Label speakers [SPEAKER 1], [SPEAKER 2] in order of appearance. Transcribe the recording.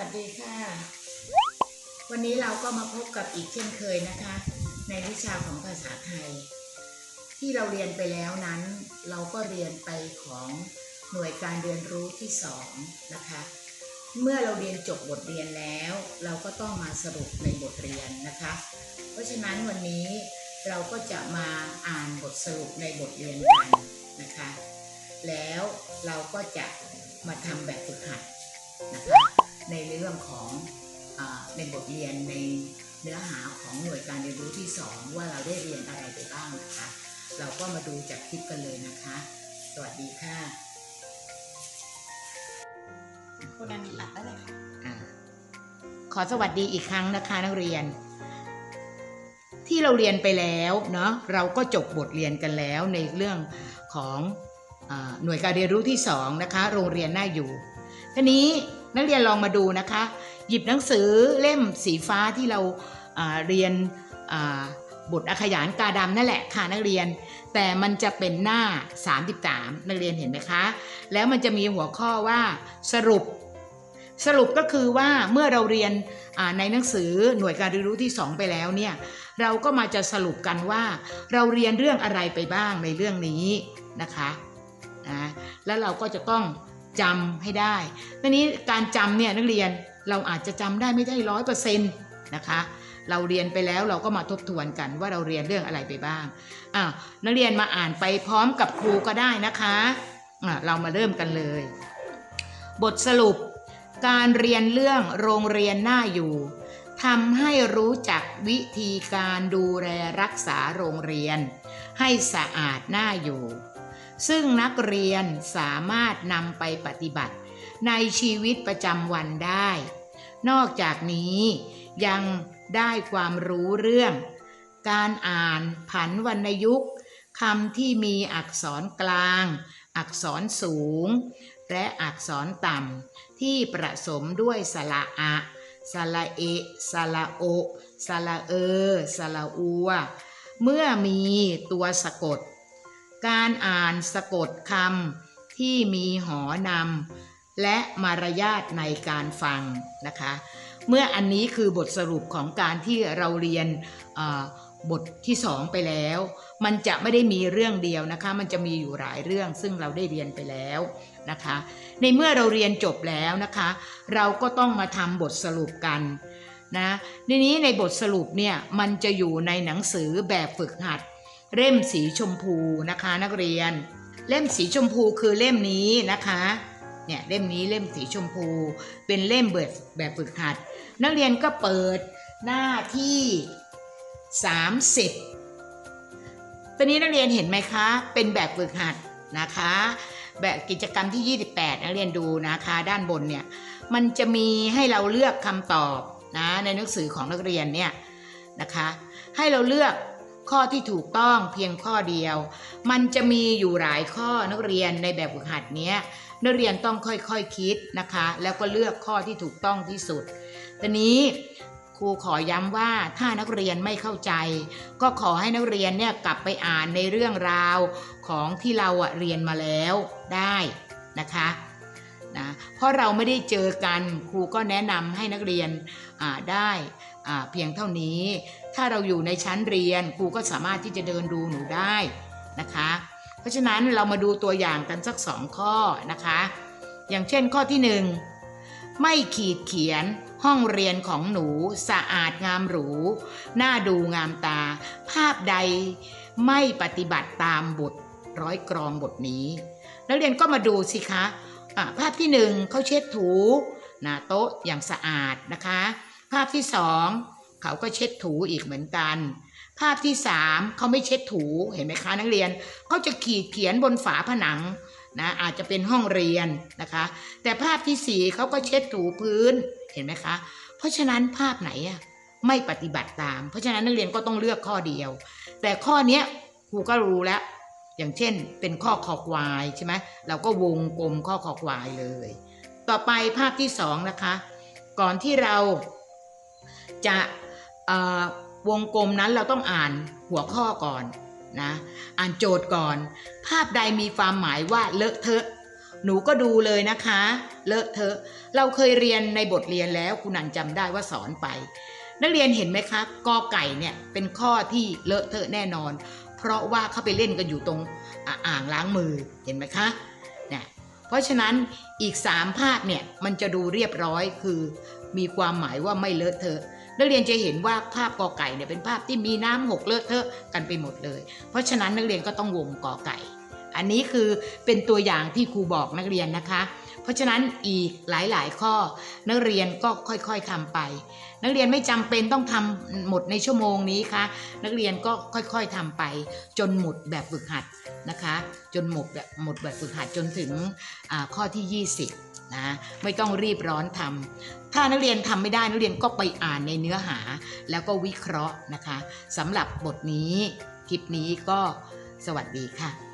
[SPEAKER 1] วัสดีค่ะ วันนี้เราก็มาพบกับอีกเช่นเคยนะคะ ในวิชาของภาษาไทย ที่เราเรียนไปแล้วนั้น เราก็เรียนไปของหน่วยการเรียนรู้ที่สองนะคะ เมื่อเราเรียนจบบทเรียนแล้ว เราก็ต้องมาสรุปในบทเรียนนะคะ เพราะฉะนั้นวันนี้เราก็จะมาอ่านบทสรุปในบทเรียนกันนะคะ แล้วเราก็จะมาทำแบบฝึกหัดนะคะ ในเรื่องของอาในบทเรียนในเนื้อหาของหน่วยการเรียนรู้ที่ 2 ว่าเราได้เรียนอะไรไปบ้างนะคะ เราก็มาดูจากคลิปกันเลยนะคะ สวัสดีค่ะ
[SPEAKER 2] คุณนันตัดได้เลยค่ะ
[SPEAKER 1] อ่าขอสวัสดีอีกครั้งนะคะนักเรียน ที่เราเรียนไปแล้วเนาะเราก็จบบทเรียนกันแล้วในเรื่องของอาหน่วยการเรียนรู้ที่สองนะคะโรงเรียนน่าอยู่ทีนี้ นักเรียนลองมาดูนะคะ หยิบหนังสือเล่มสีฟ้าที่เราาเรียนบทอขยานกาดำนั่นแหละค่ะนักเรียน แต่มันจะเป็นหน้า 33 นักเรียนเห็นไหมคะ แล้วมันจะมีหัวข้อว่าสรุป สรุปก็คือว่าเมื่อเราเรียนในหนังสือหน่วยการเรียนรู้ที่ 2 ไปแล้วเนี่ยเราก็มาจะสรุปกันว่าเราเรียนเรื่องอะไรไปบ้างในเรื่องนี้นะคะนะแล้วเราก็จะต้อง จำให้ได้ทีนี้การจำเนี่ยนักเรียนเราอาจจะจำได้ไม่ได้ร้อยเปอร์เซ็นต์นะคะ เราเรียนไปแล้วเราก็มาทบทวนกันว่าเราเรียนเรื่องอะไรไปบ้างอ่านักเรียนมาอ่านไปพร้อมกับครูก็ได้นะคะอ่าเรามาเริ่มกันเลย บทสรุป การเรียนเรื่องโรงเรียนหน่าอยู่ทำให้รู้จักวิธีการดูแลรักษาโรงเรียน ให้สะอาดหน่าอยู่ ซึ่งนักเรียนสามารถนำไปปฏิบัติ ในชีวิตประจำวันได้ นอกจากนี้ยังได้ความรู้เรื่อง การอ่านผันวรรณยุกต์คำที่มีอักษรกลาง อักษรสูง และอักษรต่ำที่ประสมด้วยสระอะสระเอสระโอสระเออสระอัว เมื่อมีตัวสะกด การอ่านสะกดคำที่มีหอนำและมารยาทในการฟังนะคะ เมื่ออันนี้คือบทสรุปของการที่เราเรียนบทที่สองไปแล้ว มันจะไม่ได้มีเรื่องเดียวนะคะ มันจะมีอยู่หลายเรื่องซึ่งเราได้เรียนไปแล้วนะคะ ในเมื่อเราเรียนจบแล้วนะคะ เราก็ต้องมาทำบทสรุปกันนะในนี้ในบทสรุปเนี่ยมันจะอยู่ในหนังสือแบบฝึกหัด เล่มสีชมพูนะคะนักเรียน เล่มสีชมพูคือเล่มนี้นะคะเนี่ยเล่มนี้เล่มสีชมพู เป็นเล่มเบิดแบบฝึกหัด นักเรียนก็เปิดหน้าที่ 30ตอนนี้นักเรียนเห็นไหมคะ เป็นแบบฝึกหัดนะคะ แบบกิจกรรมที่ 28 นักเรียนดูนะคะด้านบนเนี่ยมันจะมีให้เราเลือกคำตอบนะในหนังสือของนักเรียนเนี่ยนะคะ ให้เราเลือก ข้อที่ถูกต้องเพียงข้อเดียว มันจะมีอยู่หลายข้อนักเรียนในแบบฝึกหัดเนี้ยนักเรียนต้องค่อยๆคคิดนะคะ แล้วก็เลือกข้อที่ถูกต้องที่สุดตอนนี้ครูขอย้ำว่าถ้านักเรียนไม่เข้าใจ ก็ขอให้นักเรียนเนี่ยกลับไปอ่านในเรื่องราวของที่เราอะเรียนมาแล้วได้นะคะนะเพราะเราไม่ได้เจอกันครูก็แนะนำให้นักเรียนได้เพียงเท่านี้ ถ้าเราอยู่ในชั้นเรียนครูก็สามารถที่จะเดินดูหนูได้นะคะ เพราะฉะนั้นเรามาดูตัวอย่างกันสักสองข้อนะคะ อย่างเช่นข้อที่หนึ่งไม่ขีดเขียนห้องเรียนของหนูสะอาดงามหรูน่าดูงามตา ภาพใดไม่ปฏิบัติตามบทร้อยกรองบทนี้ นักเรียนก็มาดูสิคะะภาพที่หนึ่งเขาเช็ดถูหน้าโต๊ะอย่างสะอาดนะคะ ภาพที่สอง เขาก็เช็ดถูอีกเหมือนกัน ภาพที่สามเขาไม่เช็ดถูเห็นไหมคะนักเรียนเขาจะขีดเขียนบนฝาผนังนะอาจจะเป็นห้องเรียนนะคะ แต่ภาพที่สี่เขาก็เช็ดถูพื้นเห็นไหมคะ เพราะฉะนั้นภาพไหนอะไม่ปฏิบัติตาม เพราะฉะนั้นนักเรียนก็ต้องเลือกข้อเดียว แต่ข้อเนี้ยครูก็รู้แล้ว อย่างเช่น เป็นข้อคอควายใช่ไหมเราก็วงกลมข้อคอควายเลย ต่อไปภาพที่สองนะคะ ก่อนที่เราจะ วงกลมนั้นเราต้องอ่านหัวข้อก่อนนะอ่านโจทย์ก่อน ภาพใดมีความหมายว่าเลอะเทอะหนูก็ดูเลยนะคะ เลอะเทอะ เราเคยเรียนในบทเรียนแล้วคุณนันจำได้ว่าสอนไป นักเรียนเห็นไหมคะกอไก่เนี่ยเป็นข้อที่เลอะเทอะแน่นอน เพราะว่าเขาไปเล่นกันอยู่ตรงอ่าอ่างล้างมือเห็นไหมคะเนี่ยเพราะฉะนั้นอีกสามภาพเนี่ยมันจะดูเรียบร้อยคือมีความหมายว่าไม่เลอะเทอะ นักเรียนจะเห็นว่าภาพกอไก่เนี่ยเป็นภาพที่มีน้ำหกเลอะเทอะกันไปหมดเลย เพราะฉะนั้นนักเรียนก็ต้องวงกอไก่ อันนี้คือเป็นตัวอย่างที่ครูบอกนักเรียนนะคะ เพราะฉะนั้นอีกหลายๆ ข้อนักเรียนก็ค่อยๆทำไป นักเรียนไม่จำเป็นต้องทำหมดในชั่วโมงนี้ค่ะนักเรียนก็ค่อยๆทำไป จนหมดแบบฝึกหัดนะคะ จนหมดแบบหมดแบบฝึกหัดจนถึงข้อที่ 20นะไม่ต้องรีบร้อนทำถ้านักเรียนทำไม่ได้นักเรียนก็ไปอ่านในเนื้อหาแล้วก็วิเคราะห์นะคะสำหรับบทนี้คลิปนี้ก็สวัสดีค่ะ